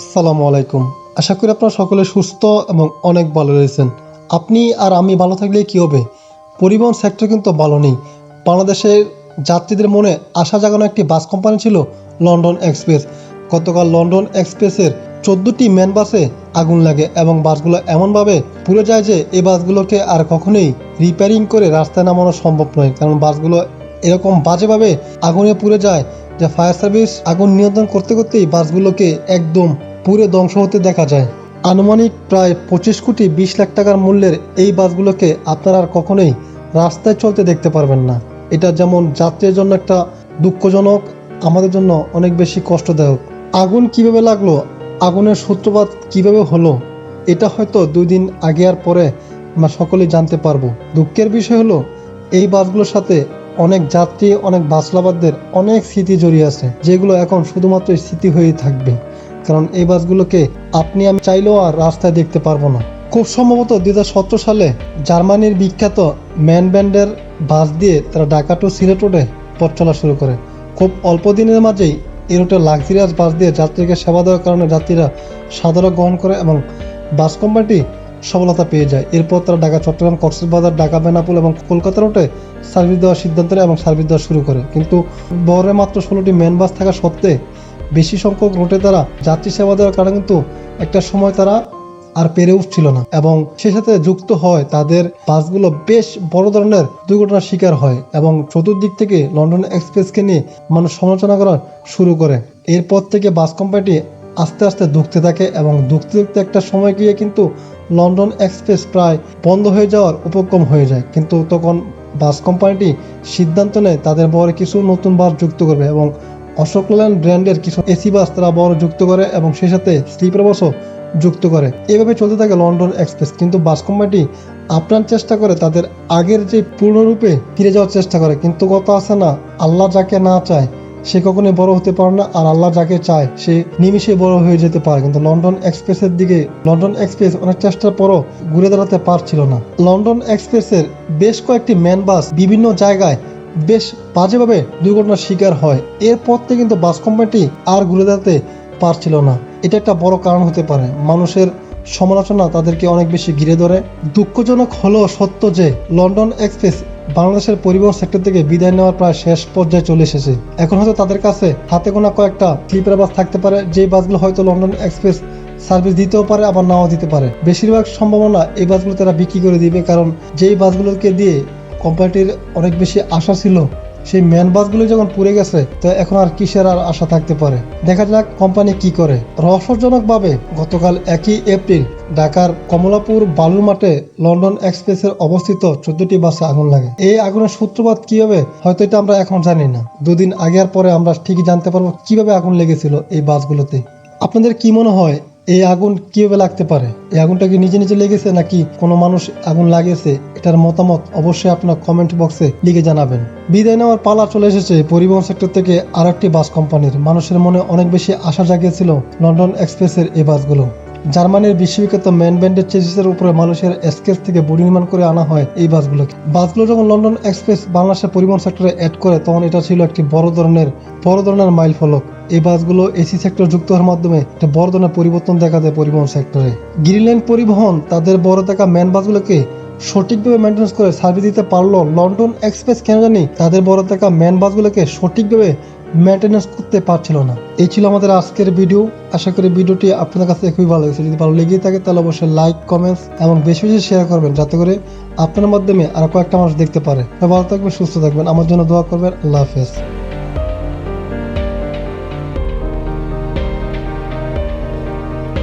আসসালামু আলাইকুম। আশা করি আপনারা সকলে সুস্থ এবং অনেক ভালো রয়েছেন। আপনি আর আমি ভালো থাকলে কি হবে? পরিবহন সেক্টর কিন্তু ভালো নেই। বাংলাদেশের যাত্রীদের মনে আশা জাগানো একটি বাস কোম্পানি ছিল লন্ডন এক্সপ্রেস। গতকাল লন্ডন এক্সপ্রেসের চোদ্দোটি ম্যান বাসে আগুন লাগে এবং বাসগুলো এমনভাবে পুড়ে যায় যে এই বাসগুলোকে আর কখনোই রিপেয়ারিং করে রাস্তায় নামানো সম্ভব নয়। কারণ বাসগুলো এরকম বাজেভাবে আগুনে পুড়ে যায় যে ফায়ার সার্ভিস আগুন নিয়ন্ত্রণ করতে করতেই বাসগুলোকে একদম পুরো ধ্বংস হতে দেখা যায়। আনুমানিক প্রায় পঁচিশ কোটি বিশ লাখ টাকার মূল্যের এই বাসগুলোকে আপনারা আর কখনোই রাস্তায় চলতে দেখতে পারবেন না। এটা যেমন যাত্রীর জন্য একটা দুঃখজনক, আমাদের জন্য অনেক বেশি কষ্টদায়ক। আগুন কীভাবে লাগল? আগুনের সূত্রপাত কীভাবে হলো? এটা হয়তো দুই দিন আগে আর পরে আমরা সকলেই জানতে পারব। দুঃখের বিষয় হলো, এই বাসগুলোর সাথে অনেক যাত্রী, অনেক বাসলাবাদদের অনেক স্মৃতি জড়িয়ে আছে, যেগুলো এখন শুধুমাত্র স্মৃতি হয়েই থাকবে। কারণ এই বাসগুলোকে আপনি আমি চাইলেও আর রাস্তায় দেখতে পারব না। খুব সম্ভবত দু হাজার সতেরো সালে জার্মানির বিখ্যাত ম্যান ব্যান্ডের বাস দিয়ে তারা ঢাকা টু সিলেট রোডে পথ চলা শুরু করে। খুব অল্প দিনের মাঝেই এই রুটে লাক্সারিয়াস বাস দিয়ে যাত্রীকে সেবা দেওয়ার কারণে যাত্রীরা সাধারণ গ্রহণ করে এবং বাস কোম্পানিটি সফলতা পেয়ে যায়। এরপর তারা ঢাকা, চট্টগ্রাম, কক্সবাজার, ঢাকা, বেনাপুল এবং কলকাতা রুটে সার্ভিস দেওয়ার সিদ্ধান্ত নেয় এবং সার্ভিস দেওয়া শুরু করে। কিন্তু বহরে মাত্র ষোলোটি মেন বাস থাকা সত্ত্বে বেশি সংখ্যক রুটে তারা যাত্রী সেবা দেওয়ার কারণে কিন্তু একটা সময় তারা আর পেরে উঠছিল না এবং সে সাথে যুক্ত হয় তাদের বাসগুলো বেশ বড় ধরনের দুর্ঘটনার শিকার হয় এবং চতুর্দিক থেকে লন্ডন এক্সপ্রেসকে নিয়ে মানুষ সমালোচনা করা শুরু করে। এরপর থেকে বাস কোম্পানিটি আস্তে আস্তে ধুকতে থাকে এবং ধুকতে ধুকতে একটা সময় গিয়ে কিন্তু লন্ডন এক্সপ্রেস প্রায় বন্ধ হয়ে যাওয়ার উপক্রম হয়ে যায়। কিন্তু তখন বাস কোম্পানিটি সিদ্ধান্ত নেয় তাদের বড় কিছু নতুন বাস যুক্ত করবে এবং অশোক লেল্যান্ড ব্র্যান্ডের কিছু এসি বাস তারা বড় যুক্ত করে এবং সেই সাথে স্লিপার বাসও যুক্ত করে। এভাবে চলতে থাকে লন্ডন এক্সপ্রেস। কিন্তু বাস কোম্পানিটি আপ্রাণ চেষ্টা করে তাদের আগের যে পূর্ণরূপে ফিরে যাওয়ার চেষ্টা করে। কিন্তু কত আছে না, আল্লাহ যাকে না চায় সে কখনোই বড় হতে পারে না, আর আল্লাহ যাকে চায়, সে নিমিশে বড় হয়ে যেতে পারে। কিন্তু লন্ডন এক্সপ্রেসের দিকে, লন্ডন এক্সপ্রেস অনেক চেষ্টার পরও ঘুরে দাঁড়াতে পারছিল না। লন্ডন এক্সপ্রেসের বেশ কয়েকটি ম্যান বাস বিভিন্ন জায়গায় বেশ বাজেভাবে দুর্ঘটনার শিকার হয়। এরপর থেকে কিন্তু বাস কোম্পানিটি আর ঘুরে দাঁড়াতে পারছিল না। এটা একটা বড় কারণ হতে পারে। মানুষের সমালোচনা তাদেরকে অনেক বেশি ঘিরে ধরে। দুঃখজনক হলেও সত্য যে, লন্ডন এক্সপ্রেস বাংলাদেশের পরিবহন সেক্টর থেকে বিদায় নেওয়ার প্রায় শেষ পর্যায়ে চলে এসেছে। এখন হয়তো তাদের কাছে হাতে গোনা কয়েকটা স্লিপার বাস থাকতে পারে যে বাসগুলো হয়তো লন্ডন এক্সপ্রেস সার্ভিস দিতেও পারে, আবার নাও দিতে পারে। বেশিরভাগ সম্ভাবনা এই বাসগুলো তারা বিক্রি করে দিবে, কারণ যেই বাসগুলোকে দিয়ে কোম্পানিটির অনেক বেশি আশা ছিল, সেই ম্যান বাসগুলো যখন পুড়ে গেছে, তো এখন আর কিসের আর আশা থাকতে পারে? দেখা যাক কোম্পানি কি করে। রহস্যজনকভাবে গতকাল একই এপ্রিল ঢাকার কমলাপুর বালুর মাঠে লন্ডন এক্সপ্রেসের অবস্থিত চোদ্দটি বাসে আগুন লাগে। এই আগুনের সূত্রপাত কি হবে, হয়তো এটা আমরা এখন জানি না। দুদিন আগে আর পরে আমরা ঠিকই জানতে পারব কীভাবে আগুন লেগেছিল এই বাসগুলোতে। আপনাদের কি মনে হয়, এই আগুন কীভাবে লাগতে পারে? এই আগুনটা কি নিজে নিজে লেগেছে নাকি কোনো মানুষ আগুন লাগিয়েছে? এটার মতামত অবশ্যই আপনার কমেন্ট বক্সে লিখে জানাবেন। বিদায় নেওয়ার পালা চলে এসেছে পরিবহন সেক্টর থেকে আর একটি বাস কোম্পানির। মানুষের মনে অনেক বেশি আশা জাগিয়েছিল লন্ডন এক্সপ্রেসের এই বাসগুলো। জার্মানির বিশ্ববিখ্যাত ম্যান ব্যান্ডের চেসিসের উপরে মানুষের স্কেচ থেকে বডি নির্মাণ করে আনা হয় এই বাসগুলোকে। বাসগুলো যখন লন্ডন এক্সপ্রেস বাংলাদেশের পরিবহন সেক্টরে অ্যাড করে, তখন এটা ছিল একটি বড় ধরনের বড় ধরনের মাইল ফলক। এই বাসগুলো এসি সেক্টর যুক্ত হওয়ার মাধ্যমে একটা বড় ধরনের পরিবর্তন দেখা যায় পরিবহন সেক্টরে। গ্রিনল্যান্ড পরিবহন তাদের বড় থাকা ম্যান বাসগুলোকে সঠিকভাবে মেনটেন্স করে সার্ভিস দিতে পারল লন্ডন এক্সপ্রেস। কেন জানি তাদের বড় থাকা ম্যান বাসগুলোকে সঠিকভাবে মেনটেন্যান্স করতে পারছিল না। এই ছিল আমাদের আজকের ভিডিও আশা করি ভিডিওটি আপনাদের কাছে খুবই ভালো লেগেছে। যদি ভালো লেগে থাকে, তাহলে অবশ্যই লাইক কমেন্টস এবং বেশি বেশি শেয়ার করবেন, যাতে করে আপনার মাধ্যমে আরও কয়েকটা মানুষ দেখতে পারে। ভালো থাকবেন, সুস্থ থাকবেন। আমার জন্য দোয়া করবেন। আল্লাহ হাফেজ।